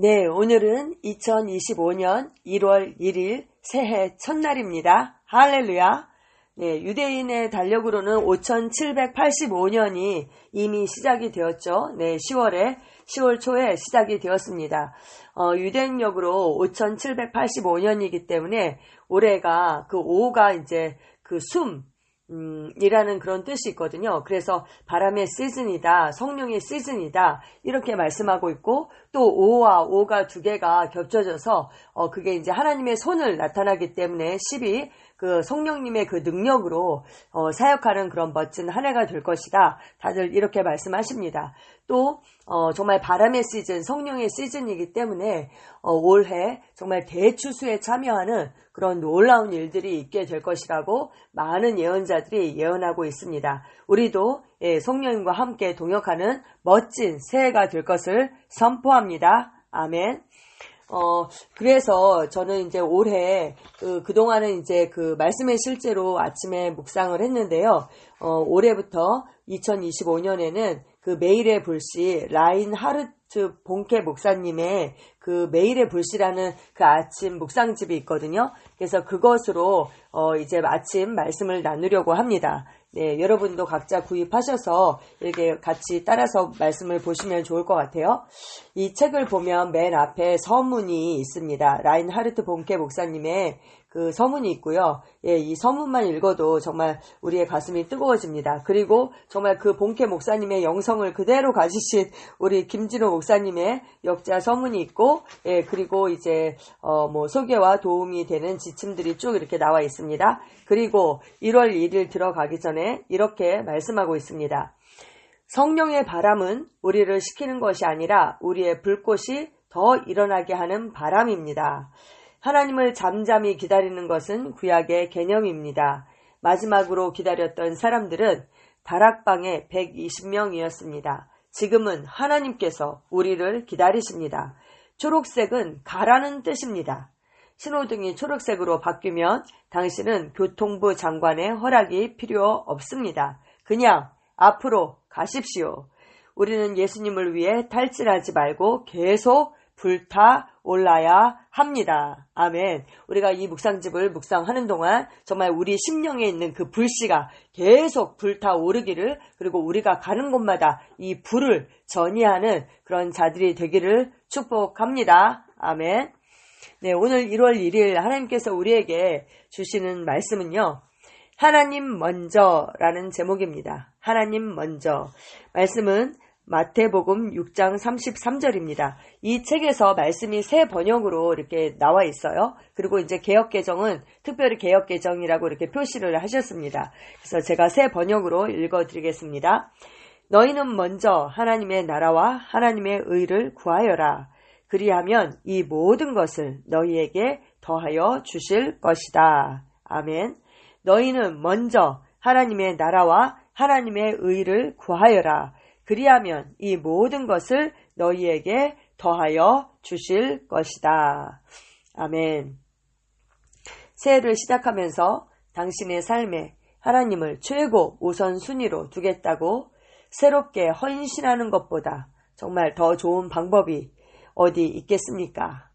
네, 오늘은 2025년 1월 1일 새해 첫날입니다. 할렐루야. 네, 유대인의 달력으로는 5785년이 이미 시작이 되었죠. 네, 10월에, 10월 초에 시작이 되었습니다. 어, 유대인력으로 5785년이기 때문에 올해가 그 5가 이제 그 숨, 음, 이라는 그런 뜻이 있거든요. 그래서 바람의 시즌이다, 성령의 시즌이다, 이렇게 말씀하고 있고, 또 오와 오가 두 개가 겹쳐져서, 어, 그게 이제 하나님의 손을 나타나기 때문에 10이 그 성령님의 그 능력으로 어, 사역하는 그런 멋진 한 해가 될 것이다. 다들 이렇게 말씀하십니다. 또 어, 정말 바람의 시즌, 성령의 시즌이기 때문에 어, 올해 정말 대추수에 참여하는 그런 놀라운 일들이 있게 될 것이라고 많은 예언자들이 예언하고 있습니다. 우리도 예, 성령님과 함께 동역하는 멋진 새해가 될 것을 선포합니다. 아멘. 어, 그래서 저는 이제 올해, 그, 그동안은 이제 그 말씀의 실제로 아침에 묵상을 했는데요. 어, 올해부터 2025년에는 그 메일의 불씨, 라인 하르트 본케 목사님의 그 메일의 불씨라는 그 아침 묵상집이 있거든요. 그래서 그것으로, 어, 이제 아침 말씀을 나누려고 합니다. 네, 여러분도 각자 구입하셔서 이렇게 같이 따라서 말씀을 보시면 좋을 것 같아요. 이 책을 보면 맨 앞에 서문이 있습니다. 라인하르트 본케 목사님의 그 서문이 있고요. 예, 이 서문만 읽어도 정말 우리의 가슴이 뜨거워집니다. 그리고 정말 그 본캐 목사님의 영성을 그대로 가지신 우리 김진호 목사님의 역자 서문이 있고, 예, 그리고 이제 어 뭐 소개와 도움이 되는 지침들이 쭉 이렇게 나와 있습니다. 그리고 1월 1일 들어가기 전에 이렇게 말씀하고 있습니다. 성령의 바람은 우리를 시키는 것이 아니라 우리의 불꽃이 더 일어나게 하는 바람입니다. 하나님을 잠잠히 기다리는 것은 구약의 개념입니다. 마지막으로 기다렸던 사람들은 다락방에 120명이었습니다. 지금은 하나님께서 우리를 기다리십니다. 초록색은 가라는 뜻입니다. 신호등이 초록색으로 바뀌면 당신은 교통부 장관의 허락이 필요 없습니다. 그냥 앞으로 가십시오. 우리는 예수님을 위해 탈진하지 말고 계속 불타 올라야 합니다. 아멘. 우리가 이 묵상집을 묵상하는 동안 정말 우리 심령에 있는 그 불씨가 계속 불타 오르기를 그리고 우리가 가는 곳마다 이 불을 전이하는 그런 자들이 되기를 축복합니다. 아멘. 네, 오늘 1월 1일 하나님께서 우리에게 주시는 말씀은요. 하나님 먼저라는 제목입니다. 하나님 먼저. 말씀은 마태복음 6장 33절입니다. 이 책에서 말씀이 새 번역으로 이렇게 나와 있어요. 그리고 이제 개혁 개정은 특별히 개혁 개정이라고 이렇게 표시를 하셨습니다. 그래서 제가 새 번역으로 읽어 드리겠습니다. 너희는 먼저 하나님의 나라와 하나님의 의를 구하여라. 그리하면 이 모든 것을 너희에게 더하여 주실 것이다. 아멘. 너희는 먼저 하나님의 나라와 하나님의 의를 구하여라. 그리하면 이 모든 것을 너희에게 더하여 주실 것이다. 아멘. 새해를 시작하면서 당신의 삶에 하나님을 최고 우선순위로 두겠다고 새롭게 헌신하는 것보다 정말 더 좋은 방법이 어디 있겠습니까?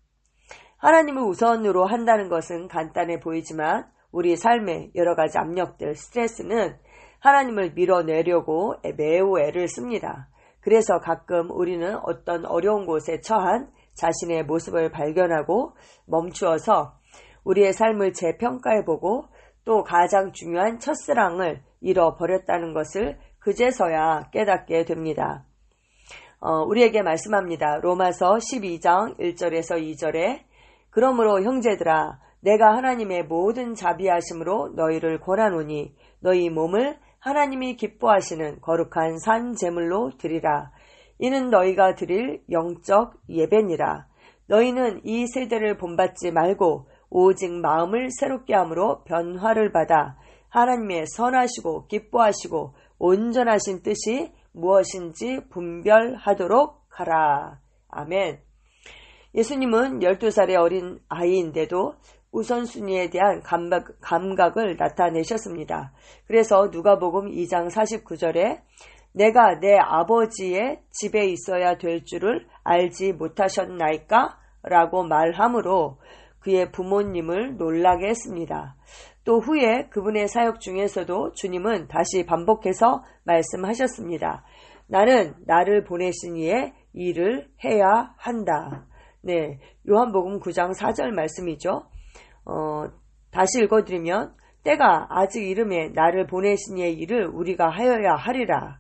하나님을 우선으로 한다는 것은 간단해 보이지만 우리 삶의 여러 가지 압력들, 스트레스는 하나님을 밀어내려고 매우 애를 씁니다. 그래서 가끔 우리는 어떤 어려운 곳에 처한 자신의 모습을 발견하고 멈추어서 우리의 삶을 재평가해보고 또 가장 중요한 첫사랑을 잃어버렸다는 것을 그제서야 깨닫게 됩니다. 어, 우리에게 말씀합니다. 로마서 12장 1절에서 2절에 그러므로 형제들아 내가 하나님의 모든 자비하심으로 너희를 권하노니 너희 몸을 하나님이 기뻐하시는 거룩한 산 제물로 드리라. 이는 너희가 드릴 영적 예배니라. 너희는 이 세대를 본받지 말고 오직 마음을 새롭게 함으로 변화를 받아 하나님의 선하시고 기뻐하시고 온전하신 뜻이 무엇인지 분별하도록 하라. 아멘. 예수님은 12살의 어린 아이인데도 우선순위에 대한 감각, 을 나타내셨습니다. 그래서 누가복음 2장 49절에 내가 내 아버지의 집에 있어야 될 줄을 알지 못하셨나이까? 라고 말하므로 그의 부모님을 놀라게 했습니다. 또 후에 그분의 사역 중에서도 주님은 다시 반복해서 말씀하셨습니다. 나는 나를 보내신 이의 일을 해야 한다. 네. 요한복음 9장 4절 말씀이죠. 어, 다시 읽어드리면 때가 아직 이름에 나를 보내신 이의 일을 우리가 하여야 하리라.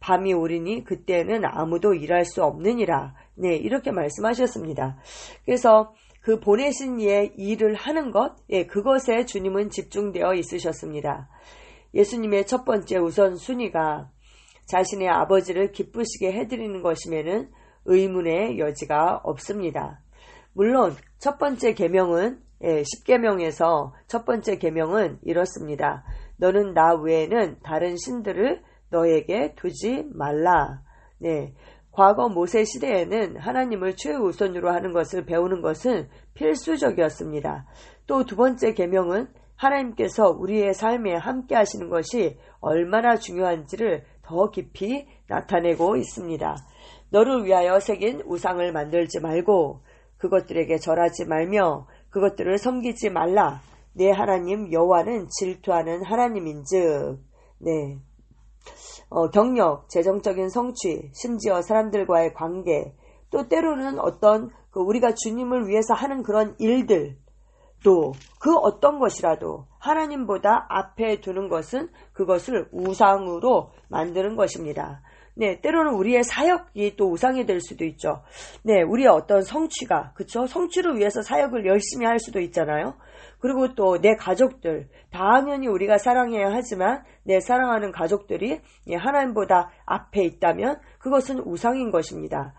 밤이 오리니 그때는 아무도 일할 수 없느니라. 네, 이렇게 말씀하셨습니다. 그래서 그 보내신 이의 일을 하는 것, 예, 그것에 주님은 집중되어 있으셨습니다. 예수님의 첫 번째 우선 순위가 자신의 아버지를 기쁘시게 해드리는 것이면은 의문의 여지가 없습니다. 물론 첫 번째 계명은 예, 10계명에서 첫 번째 계명은 이렇습니다. 너는 나 외에는 다른 신들을 너에게 두지 말라. 네. 과거 모세 시대에는 하나님을 최우선으로 하는 것을 배우는 것은 필수적이었습니다. 또 두 번째 계명은 하나님께서 우리의 삶에 함께 하시는 것이 얼마나 중요한지를 더 깊이 나타내고 있습니다. 너를 위하여 새긴 우상을 만들지 말고 그것들에게 절하지 말며 그것들을 섬기지 말라. 내 하나님 여호와는 질투하는 하나님인즉 네. 어, 경력, 재정적인 성취, 심지어 사람들과의 관계, 또 때로는 어떤 그 우리가 주님을 위해서 하는 그런 일들, 또 그 어떤 것이라도 하나님보다 앞에 두는 것은 그것을 우상으로 만드는 것입니다. 네, 때로는 우리의 사역이 또 우상이 될 수도 있죠. 네, 우리의 어떤 성취가, 그쵸? 성취를 위해서 사역을 열심히 할 수도 있잖아요. 그리고 또 내 가족들, 당연히 우리가 사랑해야 하지만 내 사랑하는 가족들이 하나님보다 앞에 있다면 그것은 우상인 것입니다.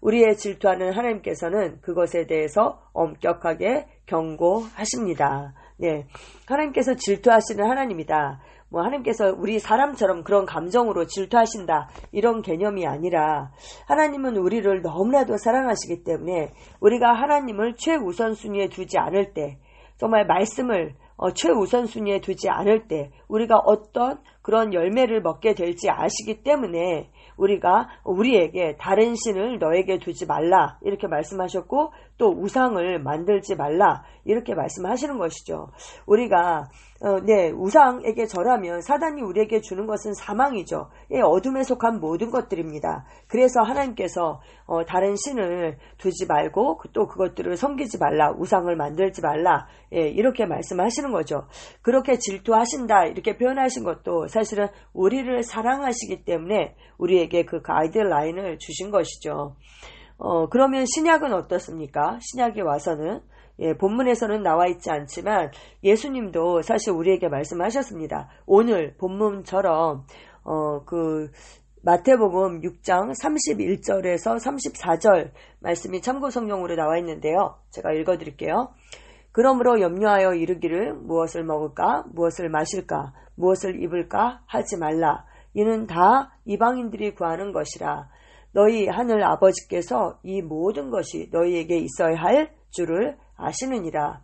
우리의 질투하는 하나님께서는 그것에 대해서 엄격하게 경고하십니다. 네. 하나님께서 질투하시는 하나님이다. 뭐 하나님께서 우리 사람처럼 그런 감정으로 질투하신다 이런 개념이 아니라 하나님은 우리를 너무나도 사랑하시기 때문에 우리가 하나님을 최우선 순위에 두지 않을 때 정말 말씀을 어, 최우선 순위에 두지 않을 때 우리가 어떤 그런 열매를 먹게 될지 아시기 때문에 우리가 우리에게 다른 신을 너에게 두지 말라 이렇게 말씀하셨고 또 우상을 만들지 말라 이렇게 말씀하시는 것이죠. 우리가 어, 네, 우상에게 절하면 사단이 우리에게 주는 것은 사망이죠. 예, 어둠에 속한 모든 것들입니다. 그래서 하나님께서 어, 다른 신을 두지 말고 또 그것들을 섬기지 말라, 우상을 만들지 말라, 예, 이렇게 말씀하시는 거죠. 그렇게 질투하신다 이렇게 표현하신 것도 사실은 우리를 사랑하시기 때문에 우리에게 그 가이드라인을 주신 것이죠. 어, 그러면 신약은 어떻습니까? 신약에 와서는 예, 본문에서는 나와 있지 않지만 예수님도 사실 우리에게 말씀하셨습니다. 오늘 본문처럼 어, 그 마태복음 6장 31절에서 34절 말씀이 참고 성경으로 나와 있는데요. 제가 읽어 드릴게요. 그러므로 염려하여 이르기를 무엇을 먹을까, 무엇을 마실까, 무엇을 입을까 하지 말라. 이는 다 이방인들이 구하는 것이라. 너희 하늘 아버지께서 이 모든 것이 너희에게 있어야 할 줄을 아시느니라.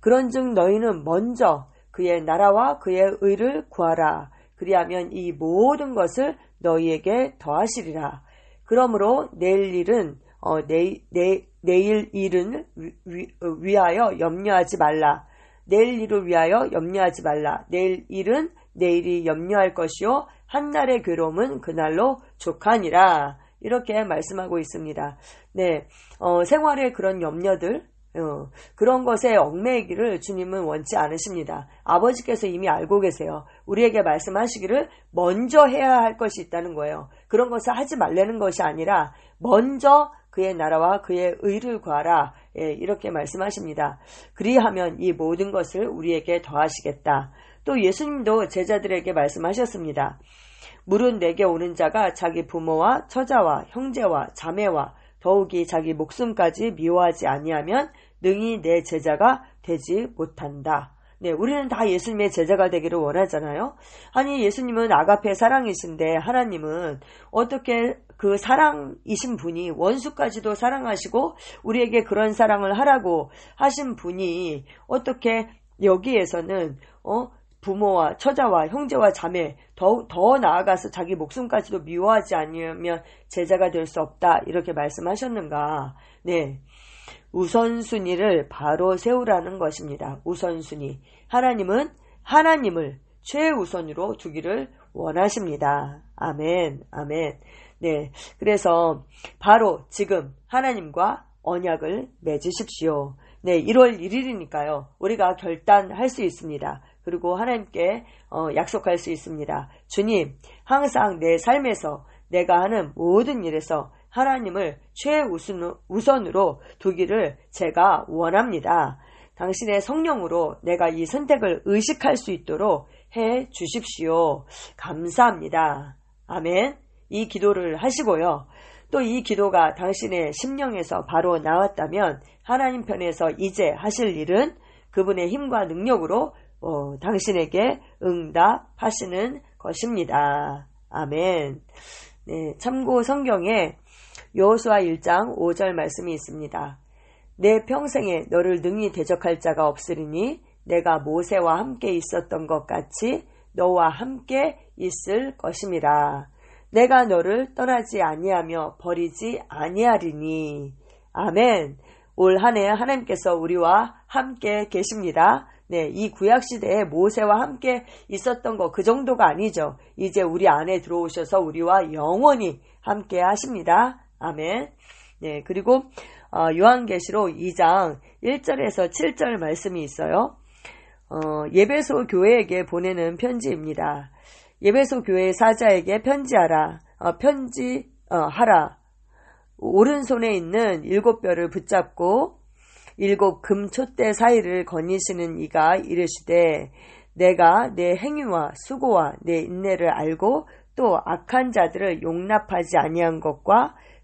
그런즉 너희는 먼저 그의 나라와 그의 의를 구하라. 그리하면 이 모든 것을 너희에게 더하시리라. 그러므로 내일 일은 어, 내, 내, 내일 일은 위, 위, 하여 염려하지 말라. 내일 일을 위하여 염려하지 말라. 내일 일은 내일이 염려할 것이요 한날의 괴로움은 그날로 족하니라. 이렇게 말씀하고 있습니다. 네, 어, 생활의 그런 염려들, 어, 그런 것에 얽매이기를 주님은 원치 않으십니다. 아버지께서 이미 알고 계세요. 우리에게 말씀하시기를 먼저 해야 할 것이 있다는 거예요. 그런 것을 하지 말라는 것이 아니라 먼저 그의 나라와 그의 의를 구하라. 예, 이렇게 말씀하십니다. 그리하면 이 모든 것을 우리에게 더하시겠다. 또 예수님도 제자들에게 말씀하셨습니다. 물은 내게 오는 자가 자기 부모와 처자와 형제와 자매와 더욱이 자기 목숨까지 미워하지 아니하면 능히 내 제자가 되지 못한다. 네, 우리는 다 예수님의 제자가 되기를 원하잖아요. 아니, 예수님은 아가페 사랑이신데 하나님은 어떻게 그 사랑이신 분이 원수까지도 사랑하시고 우리에게 그런 사랑을 하라고 하신 분이 어떻게 여기에서는 어 부모와 처자와 형제와 자매 더, 더 나아가서 자기 목숨까지도 미워하지 않으면 제자가 될 수 없다. 이렇게 말씀하셨는가. 네. 우선순위를 바로 세우라는 것입니다. 우선순위. 하나님은 하나님을 최우선으로 두기를 원하십니다. 아멘, 아멘. 네. 그래서 바로 지금 하나님과 언약을 맺으십시오. 네, 1월 1일이니까요. 우리가 결단할 수 있습니다. 그리고 하나님께 어, 약속할 수 있습니다. 주님, 항상 내 삶에서 내가 하는 모든 일에서 하나님을 최우선으로 두기를 제가 원합니다. 당신의 성령으로 내가 이 선택을 의식할 수 있도록 해 주십시오. 감사합니다. 아멘. 이 기도를 하시고요. 또 이 기도가 당신의 심령에서 바로 나왔다면 하나님 편에서 이제 하실 일은 그분의 힘과 능력으로 어, 당신에게 응답하시는 것입니다. 아멘. 네, 참고 성경에 여호수아 1장 5절 말씀이 있습니다. 내 평생에 너를 능히 대적할 자가 없으리니 내가 모세와 함께 있었던 것 같이 너와 함께 있을 것임이라. 내가 너를 떠나지 아니하며 버리지 아니하리니. 아멘. 올 한해 하나님께서 우리와 함께 계십니다. 네, 이 구약 시대에 모세와 함께 있었던 거 그 정도가 아니죠. 이제 우리 안에 들어오셔서 우리와 영원히 함께 하십니다. 아멘. 네, 그리고 어, 요한계시록 2장 1절에서 7절 말씀이 있어요. 어, 예배소 교회에게 보내는 편지입니다. 예배소 교회 사자에게 편지하라. 어, 편지 하라. 오른손에 있는 일곱 뼈를 붙잡고 일곱 금 촛대 사이를 거니시는 이가 이르시되 내가 내 행위와 수고와 내 인내를 알고 또 악한 자들을 용납하지 아니한 것과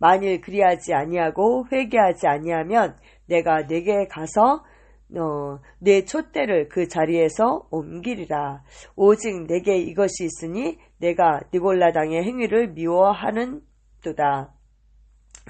만일 그리하지 아니하고 회개하지 아니하면 내가 내게 가서 어, 내 촛대를 그 자리에서 옮기리라. 오직 내게 이것이 있으니 내가 니골라당의 행위를 미워하는 도다.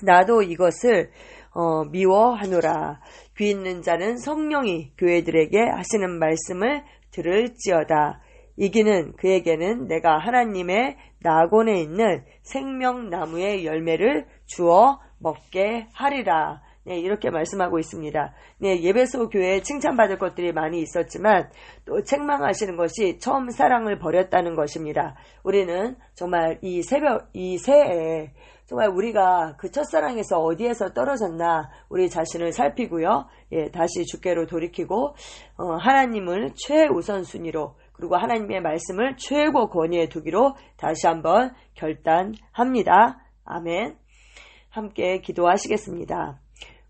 나도 이것을 어, 미워하노라. 귀 있는 자는 성령이 교회들에게 하시는 말씀을 들을지어다. 이기는 그에게는 내가 하나님의 낙원에 있는 생명나무의 열매를 주어 먹게 하리라. 네, 이렇게 말씀하고 있습니다. 네, 예배소 교회에 칭찬받을 것들이 많이 있었지만 또 책망하시는 것이 처음 사랑을 버렸다는 것입니다. 우리는 정말 이 새벽, 이 새해 정말 우리가 그 첫사랑에서 어디에서 떨어졌나 우리 자신을 살피고요. 예, 다시 주께로 돌이키고 어, 하나님을 최우선순위로 그리고 하나님의 말씀을 최고 권위에 두기로 다시 한번 결단합니다. 아멘. 함께 기도하시겠습니다.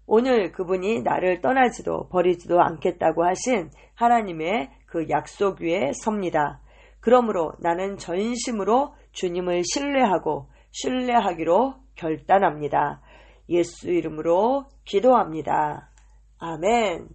오늘 그분이 나를 떠나지도 버리지도 않겠다고 하신 하나님의 그 약속 위에 섭니다. 그러므로 나는 전심으로 주님을 신뢰하고 신뢰하기로 결단합니다. 예수 이름으로 기도합니다. 아멘.